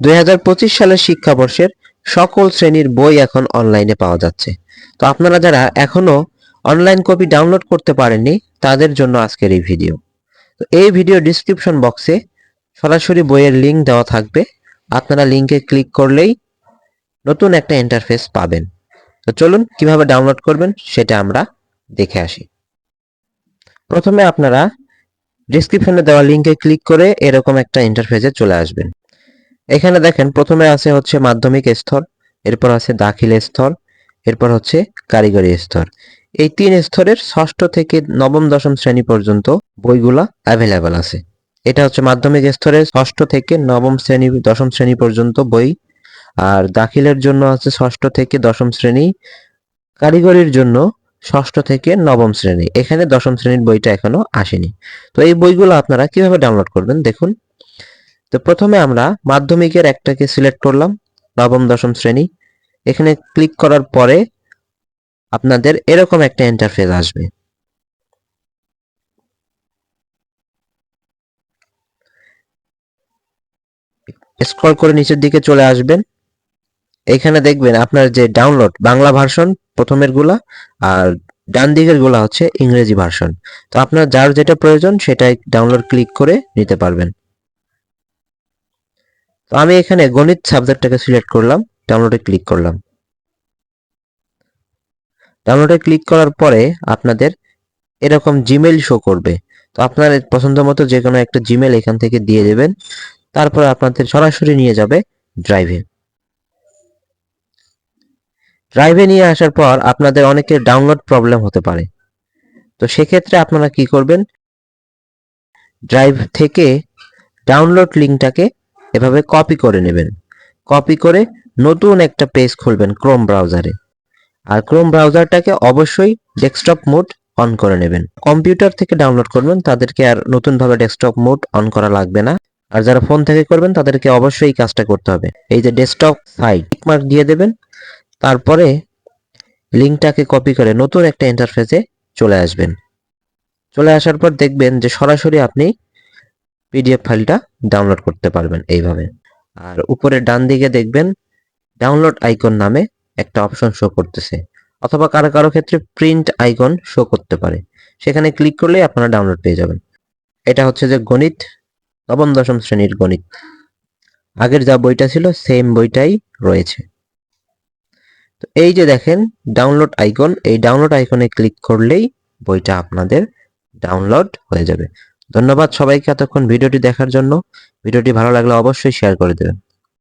দুই হাজার পঁচিশ সালের শিক্ষাবর্ষের সকল শ্রেণির বই এখন অনলাইনে পাওয়া যাচ্ছে। তো আপনারা যারা এখনও অনলাইন কপি ডাউনলোড করতে পারেননি, তাদের জন্য আজকের এই ভিডিও। তো এই ভিডিও ডিসক্রিপশন বক্সে সরাসরি বইয়ের লিংক দেওয়া থাকবে। আপনারা লিংকে ক্লিক করলেই নতুন একটা ইন্টারফেস পাবেন। তো চলুন, কীভাবে ডাউনলোড করবেন সেটা আমরা দেখে আসি। প্রথমে আপনারা ডিসক্রিপশনে দেওয়া লিংকে ক্লিক করে এরকম একটা ইন্টারফেসে চলে আসবেন। এখানে দেখেন, প্রথমে আছে হচ্ছে মাধ্যমিক স্তর, এরপর আছে দাখিল স্তর, এরপর হচ্ছে কারিগরি স্তর। এই তিন স্তরের ষষ্ঠ থেকে নবম, দশম শ্রেণি পর্যন্ত বইগুলা অ্যাভেলেবেল আছে। এটা হচ্ছে মাধ্যমিক স্তরের ষষ্ঠ থেকে নবম শ্রেণি, দশম শ্রেণি পর্যন্ত বই। আর দাখিলের জন্য আছে ষষ্ঠ থেকে দশম শ্রেণি, কারিগরির জন্য ষষ্ঠ থেকে নবম শ্রেণি। এখানে দশম শ্রেণির বইটা এখনও আসেনি। তো এই বইগুলো আপনারা কীভাবে ডাউনলোড করবেন দেখুন। তো প্রথমে আমরা মাধ্যমিকের একটাকে সিলেক্ট করলাম, নবম, দশম শ্রেণি। এখানে ক্লিক করার পরে আপনাদের এরকম একটা ইন্টারফেস আসবে। স্ক্রল করে নিচের দিকে চলে আসবেন। এখানে দেখবেন আপনার যে ডাউনলোড বাংলা ভার্সন প্রথমেরগুলা আর ডান দিকেরগুলা হচ্ছে ইংরেজি ভার্সন তো আপনার যার যেটা প্রয়োজন সেটাই ডাউনলোড ক্লিক করে নিতে পারবেন। তো আমি এখানে গণিত সাবজেক্টটাকে সিলেক্ট করলাম ডাউনলোডে ক্লিক করলাম। ডাউনলোডে ক্লিক করার পরে আপনাদের এরকম জিমেল শো করবে। তো আপনার পছন্দ মতো যে কোনো একটা জিমেল এখান থেকে দিয়ে দেবেন, তারপর আপনাদের সরাসরি নিয়ে যাবে ড্রাইভে ড্রাইভে নিয়ে আসার পর আপনাদের অনেকের ডাউনলোড প্রবলেম হতে পারে। তো সেক্ষেত্রে আপনারা কি করবেন? ড্রাইভ থেকে ডাউনলোড লিঙ্কটাকে এভাবে কপি করে নেবেন। কপি করে নতুন একটা পেজ খুলবেন ক্রোম ব্রাউজারে আর ক্রোম ব্রাউজারটাকে অবশ্যই ডেস্কটপ মোড অন করে নেবেন। কম্পিউটার থেকে ডাউনলোড করবেন, তাদেরকে আর নতুনভাবে ডেস্কটপ মোড অন করা লাগবে না। আর যারা ফোন থেকে করবেন, তাদেরকে অবশ্যই কাজটা করতে হবে। এই যে ডেস্কটপ সাইট টিকমার্ক দিয়ে দেবেন। তারপরে লিঙ্কটাকে কপি করে নতুন একটা ইন্টারফেসে চলে আসবেন। চলে আসার পর দেখবেন যে সরাসরি আপনি পিডিএফ ফাইলটা ডাউনলোড করতে পারবেন এইভাবে। আর উপরে ডান দিকে দেখবেন ডাউনলোড আইকন নামে একটা অপশন শো করতেছে। অথবা কারও কারও ক্ষেত্রে প্রিন্ট আইকন শো করতে পারে। সেখানে ক্লিক করলেই আপনারা ডাউনলোড পেয়ে যাবেন। এটা হচ্ছে যে গণিত, নবম, দশম শ্রেণির গণিত। আগের যা বইটা ছিল সেম বইটাই রয়েছে। তো এই যে দেখেন ডাউনলোড আইকন এই ডাউনলোড আইকনে ক্লিক করলেই বইটা আপনাদের ডাউনলোড হয়ে যাবে। ধন্যবাদ সবাইকে এতক্ষণ ভিডিওটি দেখার জন্য। ভিডিওটি ভালো লাগলে অবশ্যই শেয়ার করে দেবেন।